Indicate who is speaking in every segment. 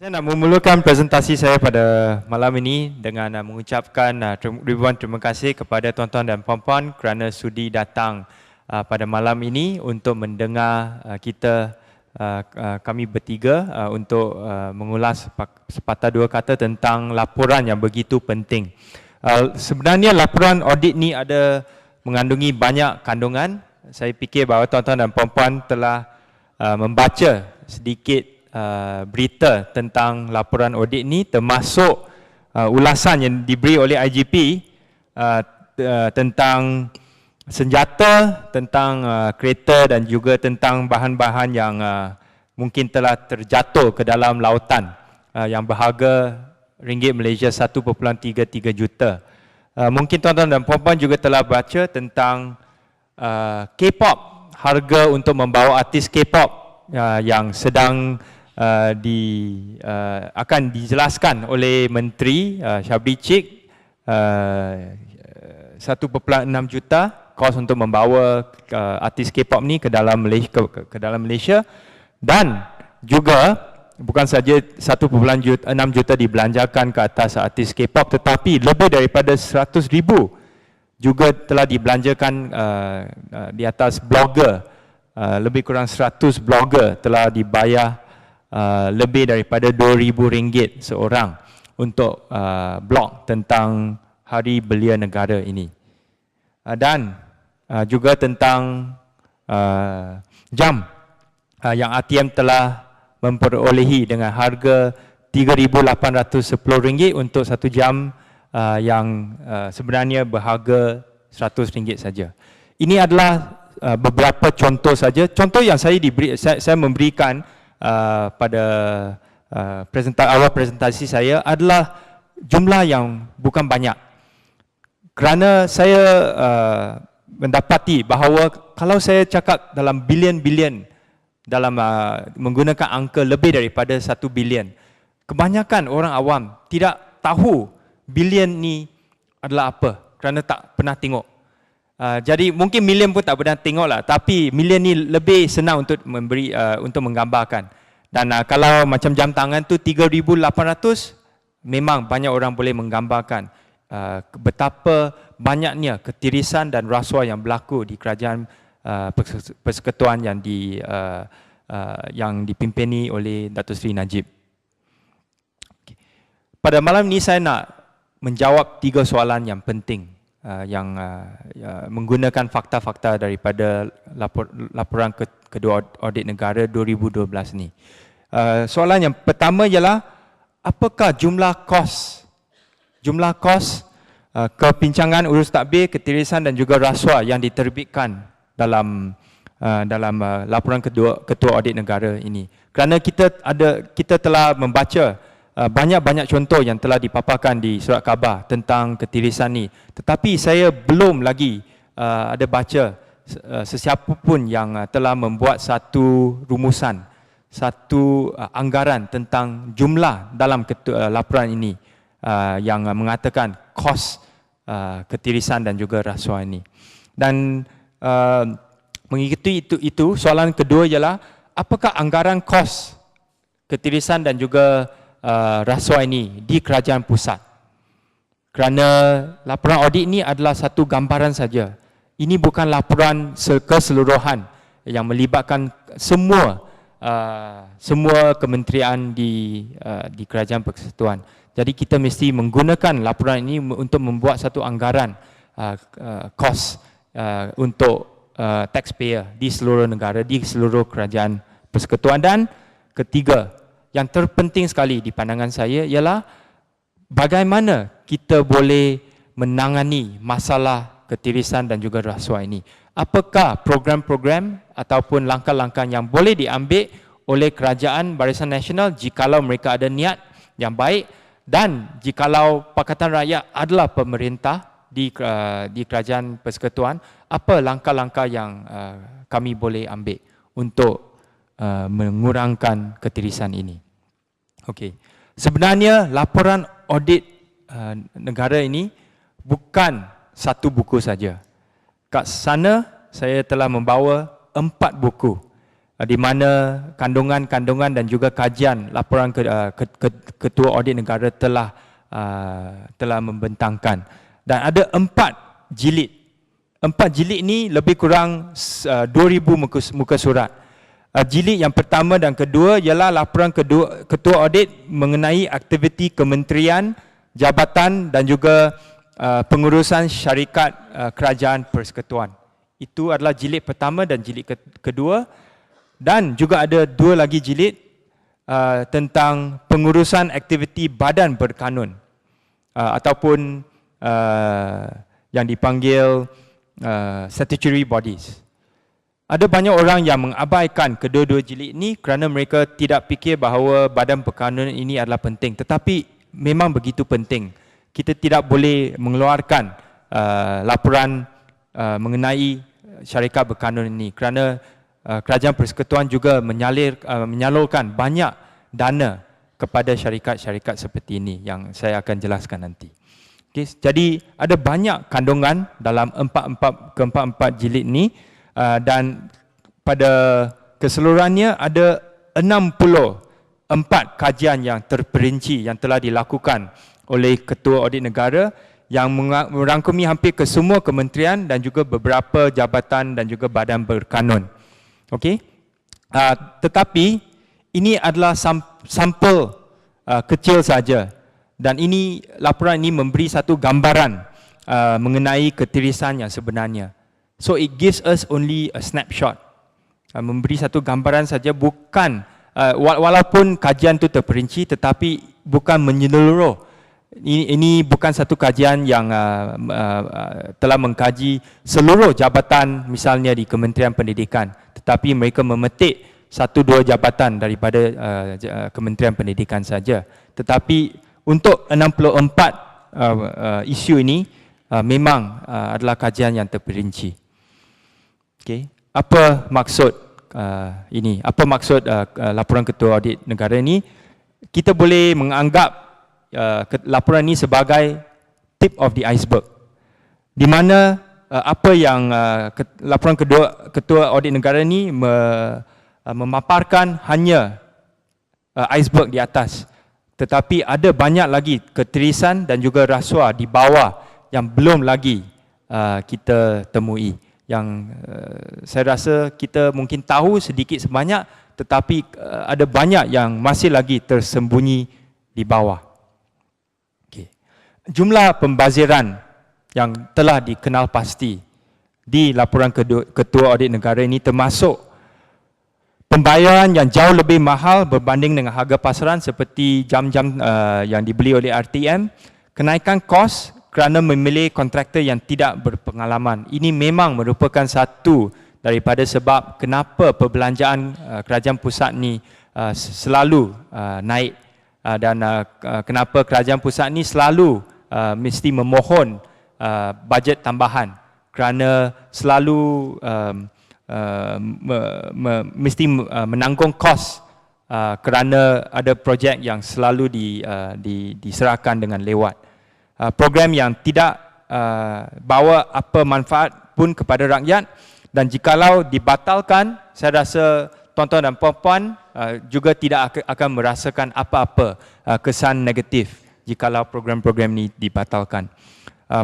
Speaker 1: Saya nak memulakan presentasi saya pada malam ini dengan uh, mengucapkan uh, ribuan terima kasih kepada tuan-tuan dan puan-puan kerana sudi datang uh, pada malam ini untuk mendengar kita kami bertiga untuk mengulas sepatah dua kata tentang laporan yang begitu penting. Sebenarnya laporan audit ni ada mengandungi banyak kandungan. Saya fikir bahawa tuan-tuan dan puan-puan telah membaca sedikit uh, berita tentang laporan audit ini termasuk uh, ulasan yang diberi oleh IGP uh, uh, tentang senjata, tentang uh, kereta dan juga tentang bahan-bahan yang uh, mungkin telah terjatuh ke dalam lautan uh, yang berharga ringgit Malaysia 1.33 juta. Uh, mungkin tuan-tuan dan puan-puan juga telah baca tentang uh, K-pop, harga untuk membawa artis K-pop uh, yang sedang uh, di uh, akan dijelaskan oleh menteri uh, Syabri Cik uh, 1.6 juta kos untuk membawa uh, artis K-pop ni ke dalam Malaysia ke, ke, dalam Malaysia. Dan juga bukan saja 1.6 juta dibelanjakan ke atas artis K-pop tetapi lebih daripada 100 ribu juga telah dibelanjakan uh, uh, di atas blogger. Uh, lebih kurang 100 blogger telah dibayar Uh, lebih daripada RM2,000 seorang untuk uh, blog tentang Hari Belia Negara ini. Uh, dan uh, juga tentang uh, jam uh, yang ATM telah memperolehi dengan harga RM3,810 untuk satu jam uh, yang uh, sebenarnya berharga RM100 saja. Ini adalah uh, beberapa contoh saja. Contoh yang saya diberi, saya, saya memberikan uh, pada uh, presenta awal presentasi saya adalah jumlah yang bukan banyak. Kerana saya uh, mendapati bahawa kalau saya cakap dalam bilion-bilion dalam uh, menggunakan angka lebih daripada satu bilion, kebanyakan orang awam tidak tahu bilion ni adalah apa kerana tak pernah tengok. Uh, jadi mungkin million pun tak pernah tengok lah tapi million ni lebih senang untuk memberi uh, untuk menggambarkan dan uh, kalau macam jam tangan tu 3800 memang banyak orang boleh menggambarkan uh, betapa banyaknya ketirisan dan rasuah yang berlaku di kerajaan uh, persekutuan yang di uh, uh, yang dipimpini oleh Datuk Seri Najib. Pada malam ini saya nak menjawab tiga soalan yang penting uh, yang uh, uh, menggunakan fakta-fakta daripada lapor, laporan ke, kedua audit negara 2012 ni. Uh, soalan yang pertama ialah apakah jumlah kos jumlah kos uh, kepincangan urus takbir, ketirisan dan juga rasuah yang diterbitkan dalam uh, dalam uh, laporan kedua ketua audit negara ini. Kerana kita ada kita telah membaca banyak-banyak contoh yang telah dipaparkan di surat khabar tentang ketirisan ni. Tetapi saya belum lagi uh, ada baca uh, sesiapa pun yang uh, telah membuat satu rumusan satu uh, anggaran tentang jumlah dalam ketua, uh, laporan ini uh, yang uh, mengatakan kos uh, ketirisan dan juga rasuah ini. Dan uh, mengikuti itu itu soalan kedua ialah apakah anggaran kos ketirisan dan juga uh, rasuah ini di kerajaan pusat. Kerana laporan audit ini adalah satu gambaran saja. Ini bukan laporan keseluruhan yang melibatkan semua uh, semua kementerian di uh, di kerajaan persekutuan. Jadi kita mesti menggunakan laporan ini untuk membuat satu anggaran uh, uh, kos uh, untuk uh, taxpayer di seluruh negara, di seluruh kerajaan persekutuan dan ketiga yang terpenting sekali di pandangan saya ialah bagaimana kita boleh menangani masalah ketirisan dan juga rasuah ini. Apakah program-program ataupun langkah-langkah yang boleh diambil oleh kerajaan Barisan Nasional jikalau mereka ada niat yang baik dan jikalau Pakatan Rakyat adalah pemerintah di uh, di kerajaan persekutuan apa langkah-langkah yang uh, kami boleh ambil untuk Uh, mengurangkan ketirisan ini. Okey. Sebenarnya laporan audit uh, negara ini bukan satu buku saja. Kat sana saya telah membawa empat buku uh, di mana kandungan-kandungan dan juga kajian laporan ke, uh, ke, ke, ketua audit negara telah uh, telah membentangkan dan ada empat jilid empat jilid ni lebih kurang uh, 2000 muka, muka surat uh, jilid yang pertama dan kedua ialah laporan kedua ketua audit mengenai aktiviti kementerian jabatan dan juga uh, pengurusan syarikat uh, kerajaan persekutuan itu adalah jilid pertama dan jilid kedua dan juga ada dua lagi jilid uh, tentang pengurusan aktiviti badan berkanun uh, ataupun uh, yang dipanggil uh, statutory bodies. Ada banyak orang yang mengabaikan kedua-dua jilid ini kerana mereka tidak fikir bahawa badan berkanun ini adalah penting. Tetapi memang begitu penting. Kita tidak boleh mengeluarkan uh, laporan uh, mengenai syarikat berkanun ini kerana uh, kerajaan persekutuan juga menyalir uh, menyalurkan banyak dana kepada syarikat-syarikat seperti ini yang saya akan jelaskan nanti. Okay, jadi ada banyak kandungan dalam empat-empat keempat-empat jilid ini uh, dan pada keseluruhannya ada 64 kajian yang terperinci yang telah dilakukan oleh Ketua Audit Negara yang merangkumi hampir ke semua kementerian dan juga beberapa jabatan dan juga badan berkanun. Okey. Uh, tetapi ini adalah sampel uh, kecil saja dan ini laporan ini memberi satu gambaran uh, mengenai ketirisan yang sebenarnya. So it gives us only a snapshot. Uh, memberi satu gambaran saja bukan uh, walaupun kajian itu terperinci tetapi bukan menyeluruh. Ini, ini bukan satu kajian yang uh, uh, telah mengkaji seluruh jabatan misalnya di Kementerian Pendidikan. Tetapi mereka memetik satu dua jabatan daripada uh, Kementerian Pendidikan saja. Tetapi untuk 64 uh, uh, isu ini uh, memang uh, adalah kajian yang terperinci okay. apa maksud uh, ini? Apa maksud uh, uh, laporan ketua audit negara ini? Kita boleh menganggap uh, laporan ini sebagai tip of the iceberg. Di mana uh, apa yang uh, laporan kedua ketua audit negara ini me, uh, memaparkan hanya uh, iceberg di atas. Tetapi ada banyak lagi ketirisan dan juga rasuah di bawah yang belum lagi uh, kita temui yang uh, saya rasa kita mungkin tahu sedikit sebanyak tetapi uh, ada banyak yang masih lagi tersembunyi di bawah. Jumlah pembaziran yang telah dikenal pasti di laporan ketua audit negara ini termasuk pembayaran yang jauh lebih mahal berbanding dengan harga pasaran seperti jam-jam uh, yang dibeli oleh RTM, kenaikan kos kerana memilih kontraktor yang tidak berpengalaman. Ini memang merupakan satu daripada sebab kenapa perbelanjaan uh, kerajaan pusat ni uh, selalu uh, naik dan kenapa kerajaan pusat ni selalu mesti memohon bajet tambahan kerana selalu um, me, me, mesti menanggung kos kerana ada projek yang selalu di, di, diserahkan dengan lewat. Uh, program yang tidak uh, bawa apa manfaat pun kepada rakyat dan jikalau dibatalkan, saya rasa tuan-tuan dan puan-puan uh, juga tidak akan merasakan apa-apa kesan negatif jikalau program-program ini dibatalkan.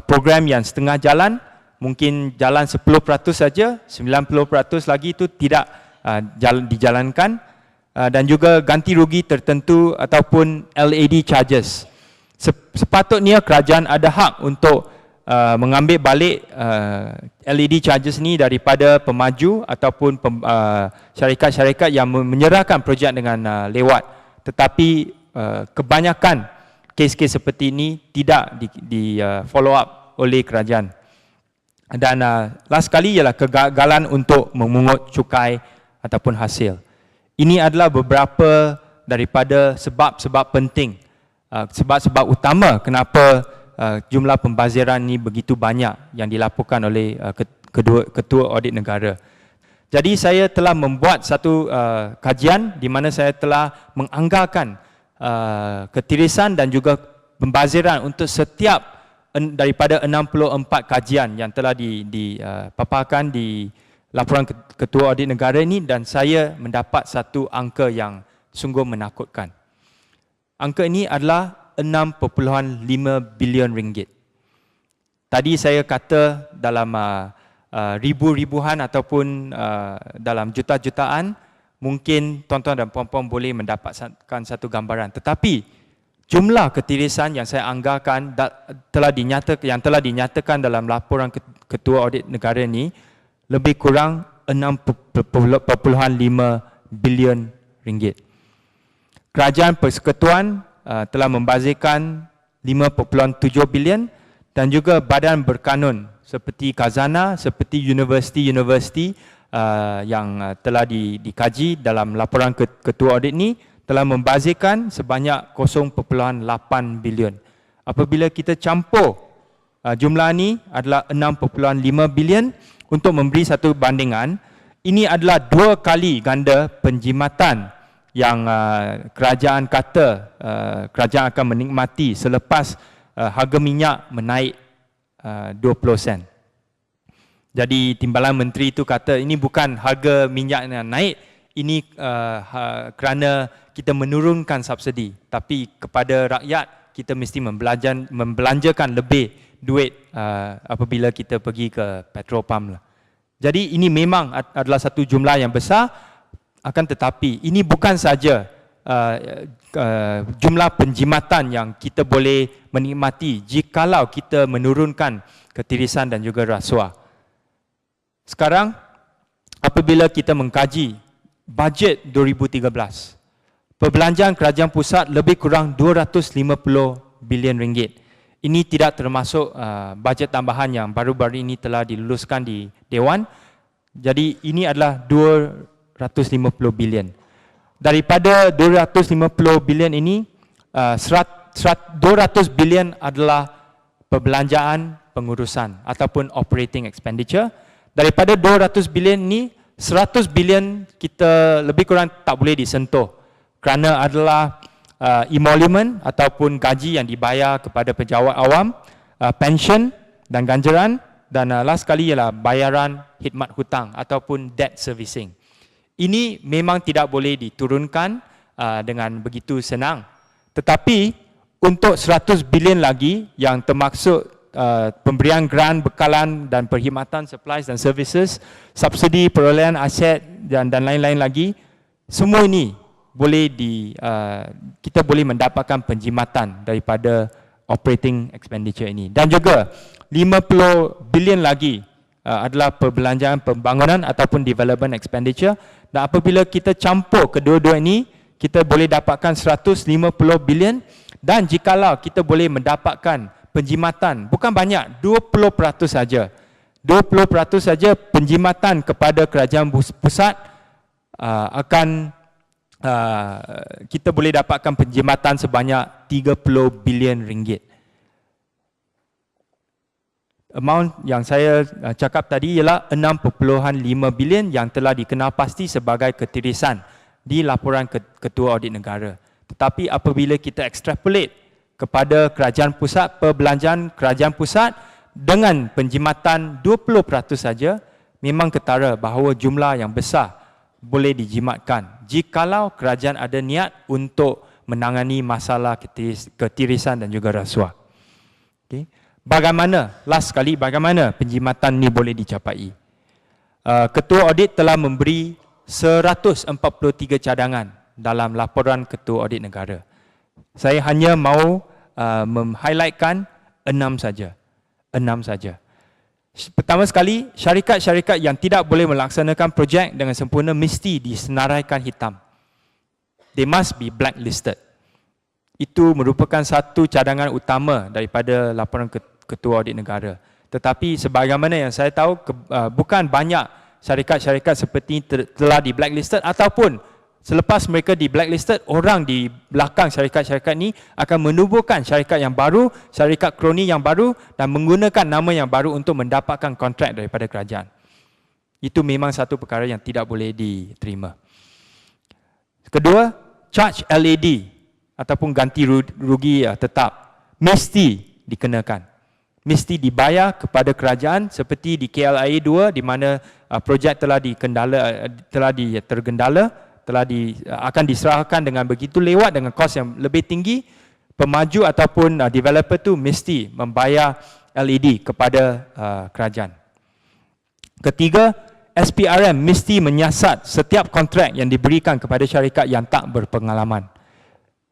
Speaker 1: Program yang setengah jalan, mungkin jalan 10% saja, 90% lagi itu tidak jalan, dijalankan dan juga ganti rugi tertentu ataupun LAD charges. Sepatutnya kerajaan ada hak untuk uh, mengambil balik uh, LED charges ni daripada pemaju ataupun pem, uh, syarikat-syarikat yang menyerahkan projek dengan uh, lewat. Tetapi uh, kebanyakan kes-kes seperti ini tidak di, di uh, follow up oleh kerajaan. Dan uh, last kali ialah kegagalan untuk memungut cukai ataupun hasil. Ini adalah beberapa daripada sebab-sebab penting, uh, sebab-sebab utama kenapa uh, jumlah pembaziran ini begitu banyak yang dilaporkan oleh uh, kedua ketua audit negara. Jadi saya telah membuat satu uh, kajian di mana saya telah menganggarkan uh, ketirisan dan juga pembaziran untuk setiap daripada 64 kajian yang telah dipaparkan di, di laporan ketua audit negara ini dan saya mendapat satu angka yang sungguh menakutkan. Angka ini adalah 6.5 bilion ringgit. Tadi saya kata dalam uh, uh, ribu-ribuan ataupun uh, dalam juta-jutaan mungkin tuan-tuan dan puan-puan boleh mendapatkan satu gambaran. Tetapi jumlah ketirisan yang saya anggarkan telah dinyatakan yang telah dinyatakan dalam laporan ketua audit negara ini lebih kurang 6.5 bilion ringgit. Kerajaan Persekutuan uh, telah membazirkan 5.7 bilion dan juga badan berkanun seperti Kazana, seperti universiti-universiti uh, yang uh, telah di, dikaji dalam laporan ketua audit ini telah membazirkan sebanyak 0.8 bilion. Apabila kita campur uh, jumlah ini adalah 6.5 bilion, untuk memberi satu bandingan, ini adalah dua kali ganda penjimatan yang uh, kerajaan kata uh, kerajaan akan menikmati selepas uh, harga minyak menaik uh, 20 sen. Jadi timbalan menteri itu kata ini bukan harga minyak yang naik, ini uh, ha, kerana kita menurunkan subsidi. Tapi kepada rakyat kita mesti membelanjakan lebih duit uh, apabila kita pergi ke petrol pump lah. Jadi ini memang adalah satu jumlah yang besar akan tetapi ini bukan saja uh, uh, jumlah penjimatan yang kita boleh menikmati jikalau kita menurunkan ketirisan dan juga rasuah. Sekarang apabila kita mengkaji bajet 2013 perbelanjaan kerajaan pusat lebih kurang 250 bilion ringgit. Ini tidak termasuk uh, bajet tambahan yang baru-baru ini telah diluluskan di Dewan. Jadi ini adalah 250 bilion. Daripada 250 bilion ini, uh, serat, serat, 200 bilion adalah perbelanjaan pengurusan ataupun operating expenditure. Daripada 200 bilion ini, 100 bilion kita lebih kurang tak boleh disentuh kerana adalah uh, emolument ataupun gaji yang dibayar kepada pejabat awam, uh, pension dan ganjaran dan uh, last sekali ialah bayaran khidmat hutang ataupun debt servicing. Ini memang tidak boleh diturunkan uh, dengan begitu senang. Tetapi untuk 100 bilion lagi yang termaksud uh, pemberian grant, bekalan dan perkhidmatan supplies dan services, subsidi perolehan aset dan dan lain-lain lagi, semua ini boleh di uh, kita boleh mendapatkan penjimatan daripada operating expenditure ini dan juga 50 bilion lagi uh, adalah perbelanjaan pembangunan ataupun development expenditure dan apabila kita campur kedua-dua ini kita boleh dapatkan 150 bilion dan jikalau kita boleh mendapatkan penjimatan bukan banyak 20% saja 20% saja penjimatan kepada kerajaan pusat uh, akan uh, kita boleh dapatkan penjimatan sebanyak 30 bilion ringgit. Amount yang saya uh, cakap tadi ialah 6.5 bilion yang telah dikenal pasti sebagai ketirisan di laporan Ketua Audit Negara. Tetapi apabila kita extrapolate kepada kerajaan pusat, perbelanjaan kerajaan pusat dengan penjimatan 20% saja, memang ketara bahawa jumlah yang besar boleh dijimatkan jikalau kerajaan ada niat untuk menangani masalah ketirisan dan juga rasuah. Okay. Bagaimana, last sekali, bagaimana penjimatan ini boleh dicapai? Uh, Ketua Audit telah memberi 143 cadangan dalam laporan Ketua Audit Negara. Saya hanya mahu uh, menghighlightkan enam saja. Enam saja. Pertama sekali, syarikat-syarikat yang tidak boleh melaksanakan projek dengan sempurna mesti disenaraikan hitam. They must be blacklisted. Itu merupakan satu cadangan utama daripada laporan Ketua Audit Negara. Tetapi sebagaimana yang saya tahu, uh, bukan banyak syarikat-syarikat seperti ini telah di blacklisted ataupun Selepas mereka di blacklisted, orang di belakang syarikat-syarikat ini akan menubuhkan syarikat yang baru, syarikat kroni yang baru dan menggunakan nama yang baru untuk mendapatkan kontrak daripada kerajaan. Itu memang satu perkara yang tidak boleh diterima. Kedua, charge LED ataupun ganti rugi ya, tetap mesti dikenakan. Mesti dibayar kepada kerajaan seperti di KLIA 2 di mana uh, projek telah dikendala uh, telah di tergendala telah di uh, akan diserahkan dengan begitu lewat dengan kos yang lebih tinggi pemaju ataupun uh, developer tu mesti membayar LED kepada uh, kerajaan. Ketiga SPRM mesti menyiasat setiap kontrak yang diberikan kepada syarikat yang tak berpengalaman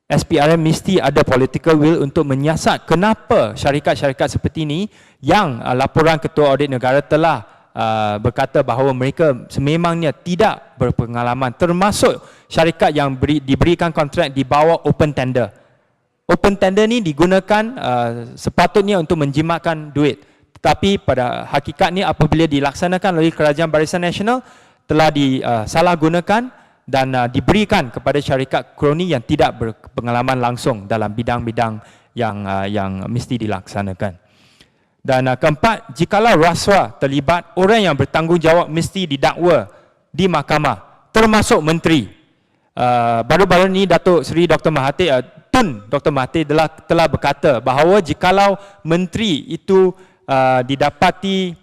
Speaker 1: SPRM mesti ada political will untuk menyiasat kenapa syarikat-syarikat seperti ini yang uh, laporan ketua audit negara telah uh, berkata bahawa mereka sememangnya tidak berpengalaman termasuk syarikat yang beri, diberikan kontrak di bawah open tender. Open tender ni digunakan uh, sepatutnya untuk menjimatkan duit. Tetapi pada hakikatnya apabila dilaksanakan oleh Kerajaan Barisan Nasional telah disalahgunakan uh, dan uh, diberikan kepada syarikat kroni yang tidak berpengalaman langsung dalam bidang-bidang yang uh, yang mesti dilaksanakan. Dan uh, keempat, jikalau rasuah terlibat, orang yang bertanggungjawab mesti didakwa di mahkamah, termasuk menteri. Uh, baru-baru ini Datuk Seri Dr. Mahathir, uh, Tun Dr. Mahathir telah, telah berkata bahawa jikalau menteri itu uh, didapati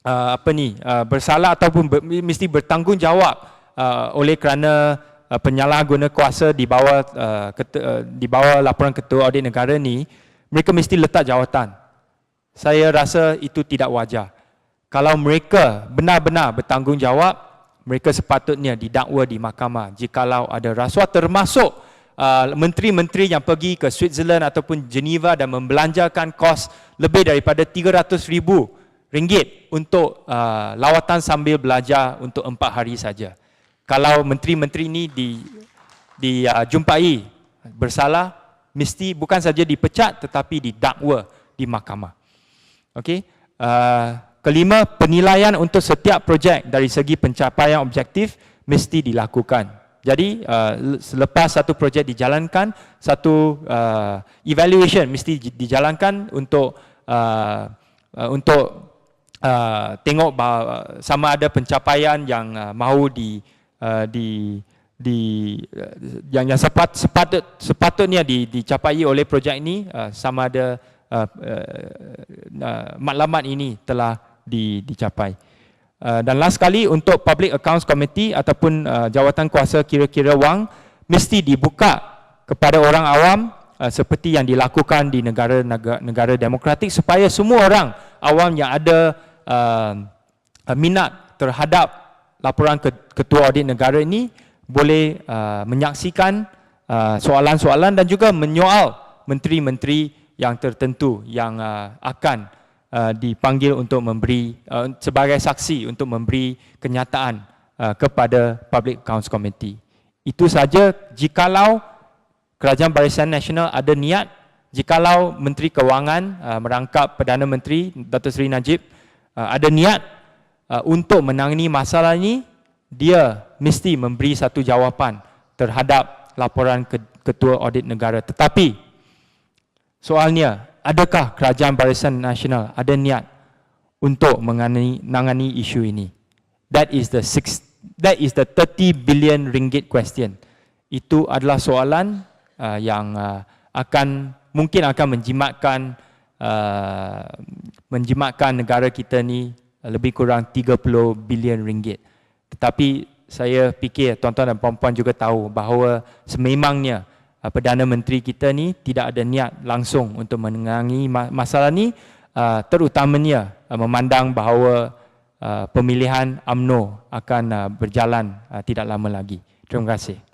Speaker 1: uh, apa ni uh, bersalah ataupun ber, mesti bertanggungjawab uh, oleh kerana uh, penyalahguna kuasa di bawah uh, ketua, uh, di bawah laporan ketua audit negara ni mereka mesti letak jawatan. Saya rasa itu tidak wajar. Kalau mereka benar-benar bertanggungjawab mereka sepatutnya didakwa di mahkamah. Jikalau ada rasuah termasuk uh, menteri-menteri yang pergi ke Switzerland ataupun Geneva dan membelanjakan kos lebih daripada 300 ribu ringgit untuk uh, lawatan sambil belajar untuk empat hari saja kalau menteri-menteri ini di dijumpai uh, bersalah mesti bukan saja dipecat tetapi didakwa di mahkamah. Okey. Uh, kelima penilaian untuk setiap projek dari segi pencapaian objektif mesti dilakukan. Jadi uh, selepas satu projek dijalankan satu uh, evaluation mesti dijalankan untuk uh, uh, untuk uh, tengok bahawa sama ada pencapaian yang uh, mahu di uh, di di uh, yang yang sepat, sepatut sepatutnya di, dicapai oleh projek ini uh, sama ada uh, uh, uh, maklumat ini telah di, dicapai. Uh, dan last sekali untuk Public Accounts Committee ataupun uh, jawatan kuasa kira-kira wang mesti dibuka kepada orang awam uh, seperti yang dilakukan di negara-negara demokratik supaya semua orang awam yang ada uh, minat terhadap laporan ketua audit negara ini boleh uh, menyaksikan uh, soalan-soalan dan juga menyoal menteri-menteri yang tertentu yang uh, akan uh, dipanggil untuk memberi uh, sebagai saksi untuk memberi kenyataan uh, kepada Public Accounts Committee. Itu saja jikalau Kerajaan Barisan Nasional ada niat jikalau Menteri Kewangan uh, merangkap Perdana Menteri Datuk Seri Najib uh, ada niat uh, untuk menangani masalah ini dia mesti memberi satu jawapan terhadap laporan ketua audit negara. Tetapi soalnya adakah kerajaan barisan nasional ada niat untuk menangani, isu ini? That is the six that is the 30 billion ringgit question. Itu adalah soalan uh, yang uh, akan mungkin akan menjimatkan uh, menjimatkan negara kita ni lebih kurang 30 bilion ringgit. Tetapi saya fikir tuan-tuan dan puan-puan juga tahu bahawa sememangnya uh, Perdana Menteri kita ni tidak ada niat langsung untuk menengangi masalah ni uh, terutamanya uh, memandang bahawa pemilihan AMNO akan berjalan tidak lama lagi. Terima kasih.